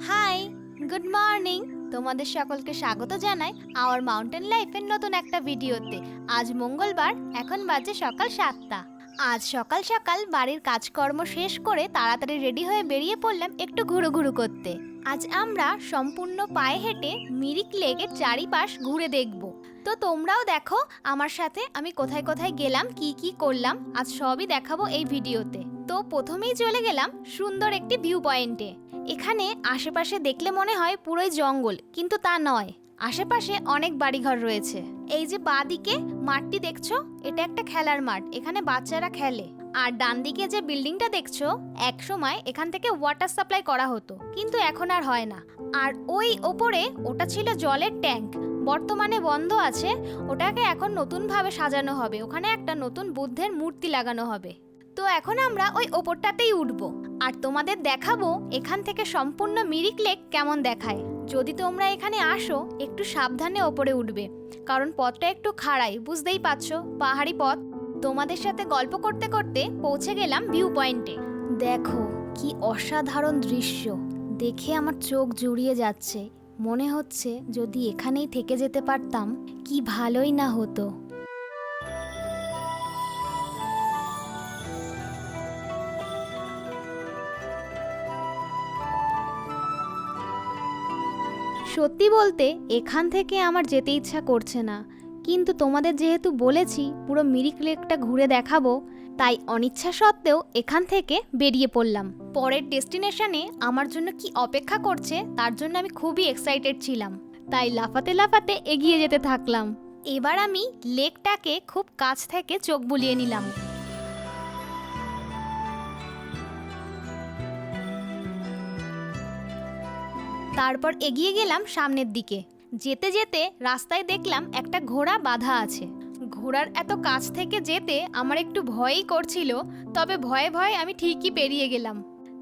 Hi good morning তোমাদের সকলকে স্বাগত জানাই আওয়ার মাউন্টেন লাইফের নতুন একটা ভিডিওতে। আজ মঙ্গলবার, এখন বাজে সকাল সাতটা। আজ সকাল সকাল বাড়ির কাজকর্ম শেষ করে তাড়াতাড়ি রেডি হয়ে বেরিয়ে পড়লাম একটু ঘুরু ঘুরু করতে। আজ আমরা সম্পূর্ণ পায়ে হেঁটে মিরিক লেকের চারিপাশ ঘুরে দেখব। তো তোমরাও দেখো আমার সাথে আমি কোথায় কোথায় গেলাম, কি কি করলাম, আজ সবই দেখাবো এই ভিডিওতে। তো প্রথমেই চলে গেলাম সুন্দর একটি ভিউ পয়েন্টে। এখানে আশেপাশে দেখলে মনে হয় পুরোই জঙ্গল, কিন্তু তা নয়। আশেপাশে অনেক বাড়িঘর রয়েছে। এই যে বাঁদিকে মাঠটি দেখছ, এটা একটা খেলার মাঠ, এখানে বাচ্চারা খেলে। আর ডান দিকে যে বিল্ডিংটা দেখছ, এক সময় এখান থেকে ওয়াটার সাপ্লাই করা হতো, কিন্তু এখন আর হয় না। আর ওই ওপরে ওটা ছিল জলের ট্যাঙ্ক, বর্তমানে বন্ধ আছে, ওটাকে এখন নতুনভাবে সাজানো হবে, ওখানে একটা নতুন বুদ্ধের মূর্তি লাগানো হবে। তো এখন আমরা ওই ওপরটাতেই উঠবো। আর তোমাদের দেখাবো এখান থেকে সম্পূর্ণ মিরিক লেক কেমন দেখায়। যদি তোমরা এখানে আসো, একটু সাবধানে ওপরে উঠবে, কারণ পথটা একটু খাড়াই, বুঝতেই পারছ? পাহাড়ি পথ। তোমাদের সাথে গল্প করতে করতে পৌঁছে গেলাম ভিউ পয়েন্টে দেখো, কি অসাধারণ দৃশ্য। দেখে আমার চোখ জুড়িয়ে যাচ্ছে। মনে হচ্ছে যদি এখানেই থেকে যেতে পারতাম, কি ভালোই না হতো। সত্যি বলতে, এখান থেকে আমার যেতে ইচ্ছা করছে না। কিন্তু তোমাদের যেহেতু বলেছি পুরো মিরিক লেকটা ঘুরে দেখাবো, তাই অনিচ্ছা সত্ত্বেও এখান থেকে বেরিয়ে পড়লাম। পরের ডেস্টিনেশনে আমার জন্য কি অপেক্ষা করছে, তার জন্য আমি খুবই এক্সাইটেড ছিলাম। তাই লাফাতে লাফাতে এগিয়ে যেতে থাকলাম। এবার আমি লেকটাকে খুব কাছ থেকে চোখ বুলিয়ে নিলাম। তারপর এগিয়ে গেলাম সামনের দিকে। যেতে যেতে রাস্তায় দেখলাম একটা ঘোড়া বাধা আছে। ঘোড়ার এত কাছ থেকে যেতে আমার একটু ভয়ই করছিল, তবে ভয়ে ভয়ে আমি ঠিকই পেরিয়ে গেলাম।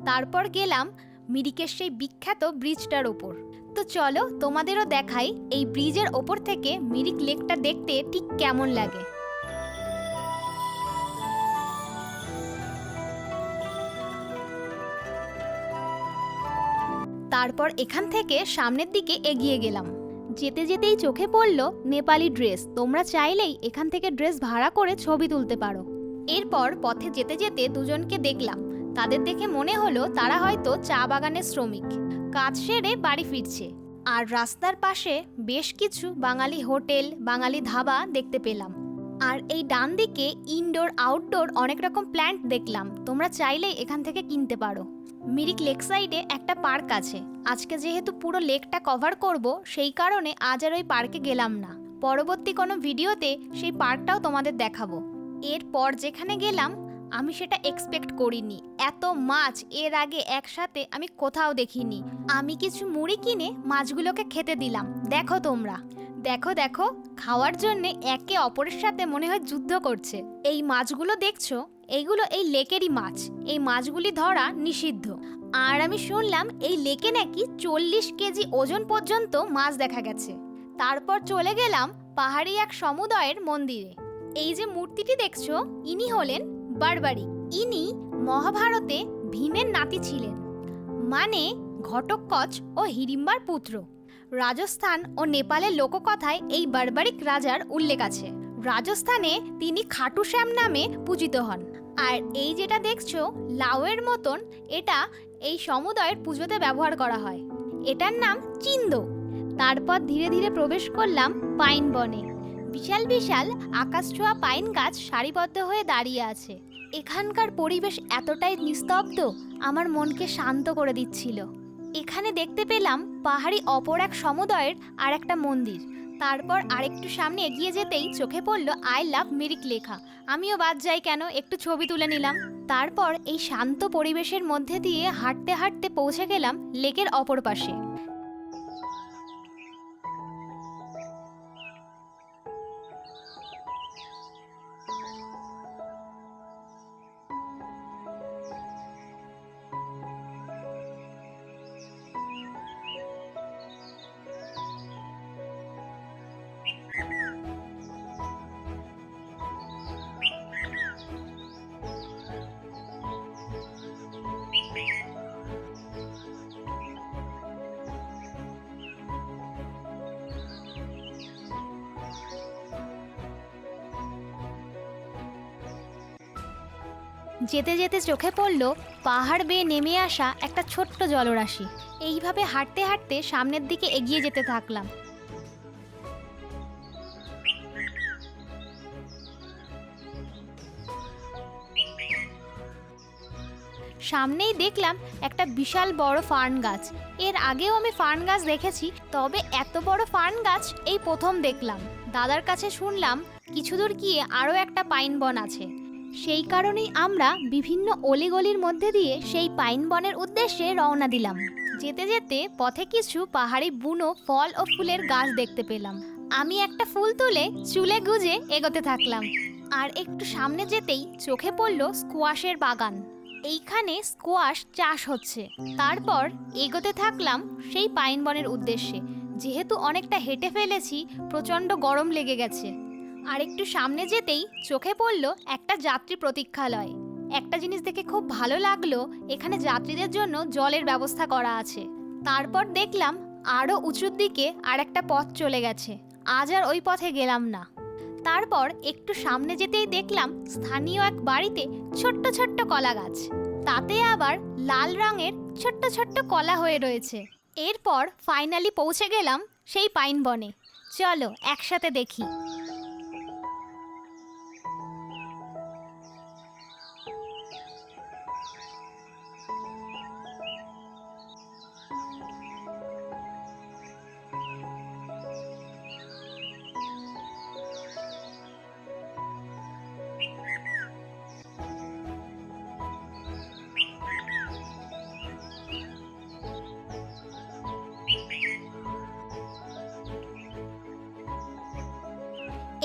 তারপর গেলাম মিরিকের সেই বিখ্যাত ব্রিজটার ওপর। তো চলো তোমাদেরও দেখাই এই ব্রিজের ওপর থেকে মিরিক লেকটা দেখতে ঠিক কেমন লাগে। তারপর এখান থেকে সামনের দিকে এগিয়ে গেলাম। যেতে যেতেই চোখে পড়ল নেপালি ড্রেস। তোমরা চাইলেই এখান থেকে ড্রেস ভাড়া করে ছবি তুলতে পারো। এরপর পথে যেতে যেতে দুজনকে দেখলাম। তাদের দেখে মনে হলো তারা হয়তো চা বাগানের শ্রমিক। কাজ সেরে বাড়ি ফিরছে। আর রাস্তার পাশে বেশ কিছু বাঙালি হোটেল, বাঙালি ধাবা দেখতে পেলাম। আর এই ডান দিকে ইনডোর আউটডোর অনেক রকম প্ল্যান্ট দেখলাম। তোমরা চাইলেই এখান থেকে কিনতে পারো। মিরিক লেক সাইডে একটা পার্ক আছে। আজকে যেহেতু পুরো লেকটা কভার করব, সেই কারণে আজ আর ওই পার্কে গেলাম না। পরবর্তী কোনো ভিডিওতে সেই পার্কটাও তোমাদের দেখাবো। এরপর যেখানে গেলাম, আমি সেটা এক্সপেক্ট করিনি। এত মাছ, এর আগে একসাথে আমি কোথাও দেখিনি। আমি কিছু মুড়ি কিনে মাছগুলোকে খেতে দিলাম। দেখো তোমরা। দেখো দেখো, খাওয়ার জন্য একে অপরের সাথে মনে হয় যুদ্ধ করছে। এই মাছগুলো দেখছ? এইগুলো এই লেকেরই মাছ। এই মাছগুলি ধরা নিষিদ্ধ। আর আমি শুনলাম এই লেকে নাকি চল্লিশ কেজি ওজন পর্যন্ত মাছ দেখা গেছে। তারপর চলে গেলাম পাহাড়ি এক সমুদয়ের মন্দিরে। এই যে মূর্তিটি দেখছ, ইনি হলেন বারবারি। ইনি মহাভারতে ভীমের নাতি ছিলেন। মানে ঘটকচ ও হিড়িম্বার পুত্র। রাজস্থান ও নেপালের লোককথায় এই বারবারিক রাজার উল্লেখ আছে। রাজস্থানে তিনি খাটুশ্যাম নামে পূজিত হন। আর এই যেটা দেখছ, লাউয়ের মতন এটা এই সমুদয়ের পুজোতে ব্যবহার করা হয়। এটার নাম চিন্দ। তারপর ধীরে ধীরে প্রবেশ করলাম পাইন বনে। বিশাল বিশাল আকাশ ছোঁয়া পাইন গাছ সারিবদ্ধ হয়ে দাঁড়িয়ে আছে। এখানকার পরিবেশ এতটাই নিস্তব্ধ, আমার মনকে শান্ত করে দিচ্ছিল। এখানে দেখতে পেলাম পাহাড়ি অপর এক সমুদয়ের আর একটা মন্দির। তারপর আরেকটু সামনে এগিয়ে যেতেই চোখে পড়ল আই লাভ মিরিক লেখা। আমিও বাদ যাই কেন, একটু ছবি তুলে নিলাম। তারপর এই শান্ত পরিবেশের মধ্যে দিয়ে হাঁটতে হাঁটতে পৌঁছে গেলাম লেকের অপর পাশে। যেতে যেতে চোখে পড়ল পাহাড় বেয়ে নেমে আসা একটা ছোট্ট জলরাশি। এইভাবে হাঁটতে হাঁটতে সামনের দিকে এগিয়ে যেতে থাকলাম। সামনেই দেখলাম একটা বিশাল বড় ফার্ন গাছ। এর আগেও আমি ফার্ন গাছ দেখেছি, তবে এত বড় ফার্ন গাছ এই প্রথম দেখলাম। দাদার কাছে শুনলাম, কিছু দূর গিয়ে আরও একটা পাইন বন আছে। সেই কারণেই আমরা বিভিন্ন অলিগলির মধ্যে দিয়ে সেই পাইন বনের উদ্দেশ্যে রওনা দিলাম। যেতে যেতে পথে কিছু পাহাড়ি বুনো ফল ও ফুলের গাছ দেখতে পেলাম। আমি একটা ফুল তুলে চুলে গুজে এগোতে থাকলাম। আর একটু সামনে যেতেই চোখে পড়ল স্কোয়াশের বাগান। এইখানে স্কোয়াশ চাষ হচ্ছে। তারপর এগোতে থাকলাম সেই পাইন বনের উদ্দেশ্যে। যেহেতু অনেকটা হেঁটে ফেলেছি, প্রচণ্ড গরম লেগে গেছে। আর একটু সামনে যেতেই চোখে পড়ল একটা যাত্রী প্রতীক্ষালয়। একটা জিনিস দেখে খুব ভালো লাগল, এখানে যাত্রীদের জন্য জলের ব্যবস্থা করা আছে। তারপর দেখলাম আরও উঁচুর দিকে আর একটা পথ চলে গেছে। আজ আর ওই পথে গেলাম না। তারপর একটু সামনে যেতেই দেখলাম স্থানীয় এক বাড়িতে ছোট্ট ছোট্ট কলা গাছ তাতে আবার লাল রঙের ছোট্ট ছোট্ট কলা হয়ে রয়েছে। এরপর ফাইনালি পৌঁছে গেলাম সেই পাইন বনে চলো একসাথে দেখি।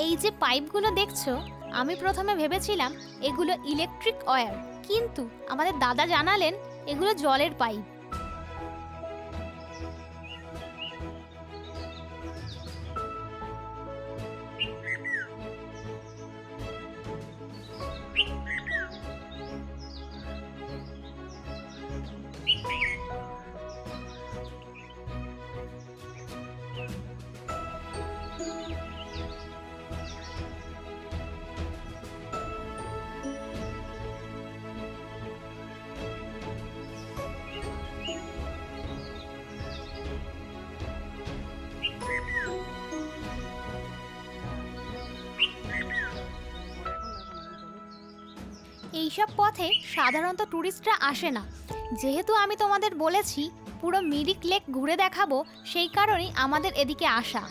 এই যে পাইপগুলো দেখছ, আমি প্রথমে ভেবেছিলাম এগুলো ইলেকট্রিক ওয়্যার কিন্তু আমাদের দাদা জানালেন এগুলো জলের পাইপ। এইসব পথে সাধারণত ট্যুরিস্টরা আসে না। যেহেতু আমি তোমাদের বলেছি, পুরো মিরিক লেক ঘুরে দেখাবো, সেই কারণেই আমাদের এদিকে আসা।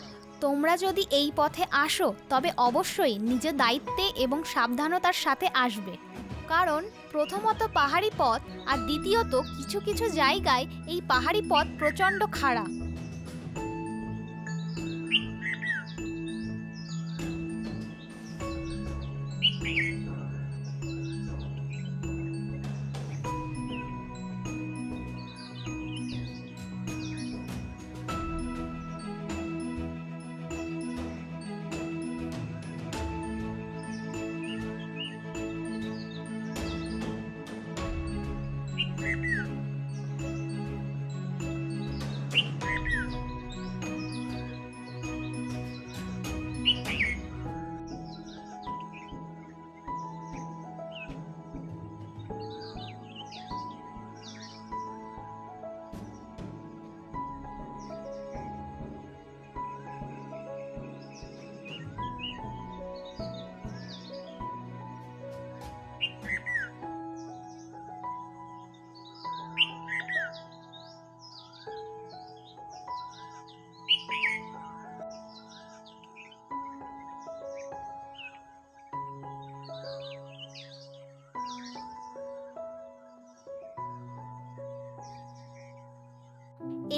তোমরা যদি এই পথে আসো, তবে অবশ্যই নিজের দায়িত্বে এবং সাবধানতার সাথে আসবে। কারণ প্রথমত পাহাড়ি পথ আর দ্বিতীয়ত কিছু কিছু জায়গায় এই পাহাড়ি পথ প্রচণ্ড খাড়া।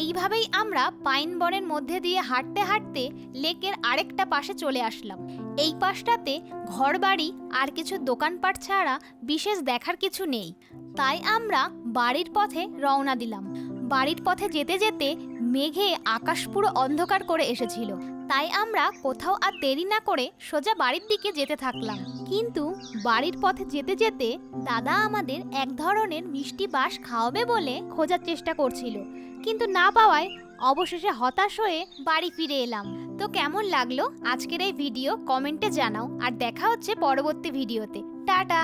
এইভাবেই আমরা পাইন বনের মধ্যে দিয়ে হাঁটতে হাঁটতে লেকের আরেকটা পাশে চলে আসলাম। এই পাশটাতে ঘরবাড়ি আর কিছু দোকানপাট ছাড়া বিশেষ দেখার কিছু নেই। তাই আমরা বাড়ির পথে রওনা দিলাম। বাড়ির পথে যেতে যেতে মেঘে আকাশ পুরো অন্ধকার করে এসেছিল। তাই আমরা কোথাও আর দেরি না করে সোজা বাড়ির দিকে যেতে থাকলাম। কিন্তু বাড়ির পথে যেতে যেতে দাদা আমাদের এক ধরনের মিষ্টি বাস খাওয়াবে বলে খোঁজার চেষ্টা করছিল। কিন্তু না পাওয়ায় অবশেষে হতাশ হয়ে বাড়ি ফিরে এলাম। তো কেমন লাগল আজকের এই ভিডিও কমেন্টে জানাও। আর দেখা হচ্ছে পরবর্তী ভিডিওতে। টাটা!